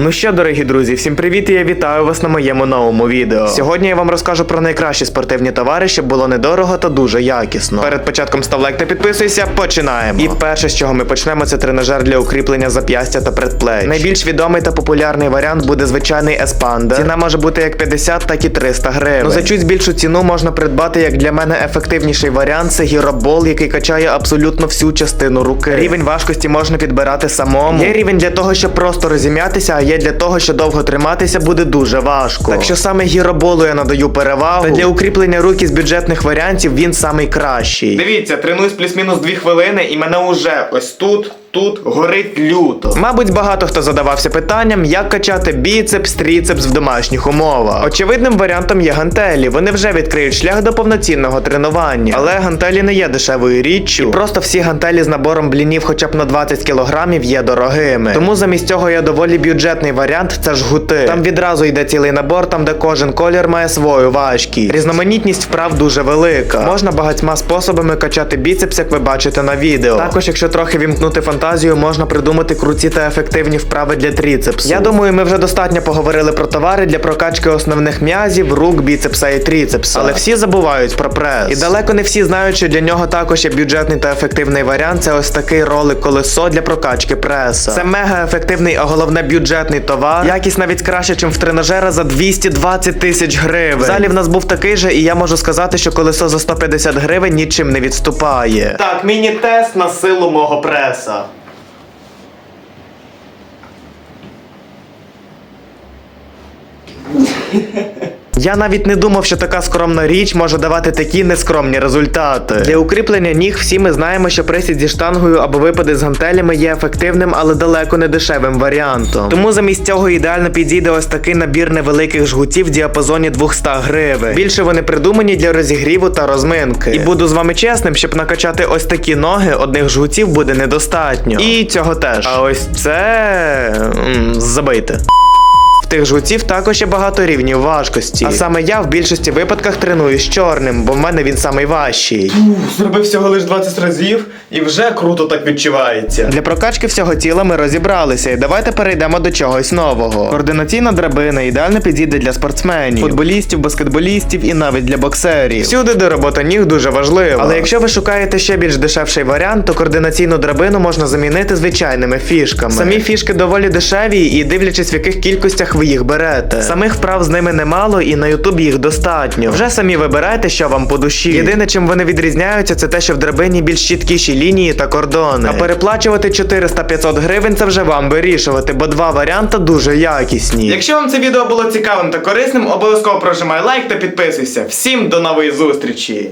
Ну що, дорогі друзі, всім привіт і я вітаю вас на моєму новому відео. Сьогодні я вам розкажу про найкращі спортивні товари, щоб було недорого та дуже якісно. Перед початком став лайк та підписуйся, починаємо. І перше, з чого ми почнемо, це тренажер для укріплення зап'ястя та предплеч. Найбільш відомий та популярний варіант буде звичайний еспандер. Ціна може бути як 50, так і 300 гривень. Ну за чуть більшу ціну можна придбати, як для мене ефективніший варіант це гіробол, який качає абсолютно всю частину руки. Рівень важкості можна підбирати самому. Є рівень для того, щоб просто розім'ятися, є для того, що довго триматися буде дуже важко. Так що саме гіроболу я надаю перевагу. Та для укріплення рук із бюджетних варіантів він самий кращий. Дивіться, тренуюсь плюс-мінус 2 хвилини, і мене уже ось тут. Тут горить люто. Мабуть, багато хто задавався питанням, як качати біцепс, тріцепс в домашніх умовах. Очевидним варіантом є гантелі. Вони вже відкриють шлях до повноцінного тренування. Але гантелі не є дешевою річчю. І просто всі гантелі з набором блінів, хоча б на 20 кілограмів, є дорогими. Тому замість цього є доволі бюджетний варіант це жгути. Там відразу йде цілий набор, там де кожен колір має свою важкість. Різноманітність вправ дуже велика. Можна багатьма способами качати біцепс, як ви бачите на відео. Також, якщо трохи вімкнути фантазію, можна придумати круті та ефективні вправи для тріцепсу. Я думаю, ми вже достатньо поговорили про товари для прокачки основних м'язів, рук, біцепса і тріцепса. Але всі забувають про прес. І далеко не всі знають, що для нього також є бюджетний та ефективний варіант. Це ось такий ролик колесо для прокачки преса. Це мега ефективний, а головне бюджетний товар. Якість навіть краще, ніж в тренажера за 220 тисяч гривень. В залі в нас був такий же, і я можу сказати, що колесо за 150 гривень нічим не відступає. Так, міні-тест на силу мого преса. Я навіть не думав, що така скромна річ може давати такі нескромні результати. Для укріплення ніг всі ми знаємо, що присід зі штангою або випади з гантелями є ефективним, але далеко не дешевим варіантом. Тому замість цього ідеально підійде ось такий набір невеликих жгутів в діапазоні 200 гривень. Більше вони придумані для розігріву та розминки. І буду з вами чесним, щоб накачати ось такі ноги, одних жгутів буде недостатньо. І цього теж. А ось це забийте. Тих жгутів також є багато рівнів важкості. А саме я в більшості випадках тренуюсь чорним, бо в мене він самий важчий. Зробив всього лише 20 разів і вже круто так відчувається. Для прокачки всього тіла ми розібралися, і давайте перейдемо до чогось нового. Координаційна драбина ідеально підійде для спортсменів, футболістів, баскетболістів і навіть для боксерів. Всюди, де робота ніг дуже важлива. Але якщо ви шукаєте ще більш дешевший варіант, то координаційну драбину можна замінити звичайними фішками. Самі фішки доволі дешеві, і дивлячись, в яких кількостях ви їх берете. Самих вправ з ними немало, і на Ютубі їх достатньо. Вже самі вибирайте, що вам по душі. Єдине, чим вони відрізняються, це те, що в драбині більш чіткіші лінії та кордони. А переплачувати 400-500 гривень це вже вам вирішувати, бо два варіанти дуже якісні. Якщо вам це відео було цікавим та корисним, обов'язково прожимай лайк та підписуйся. Всім до нової зустрічі!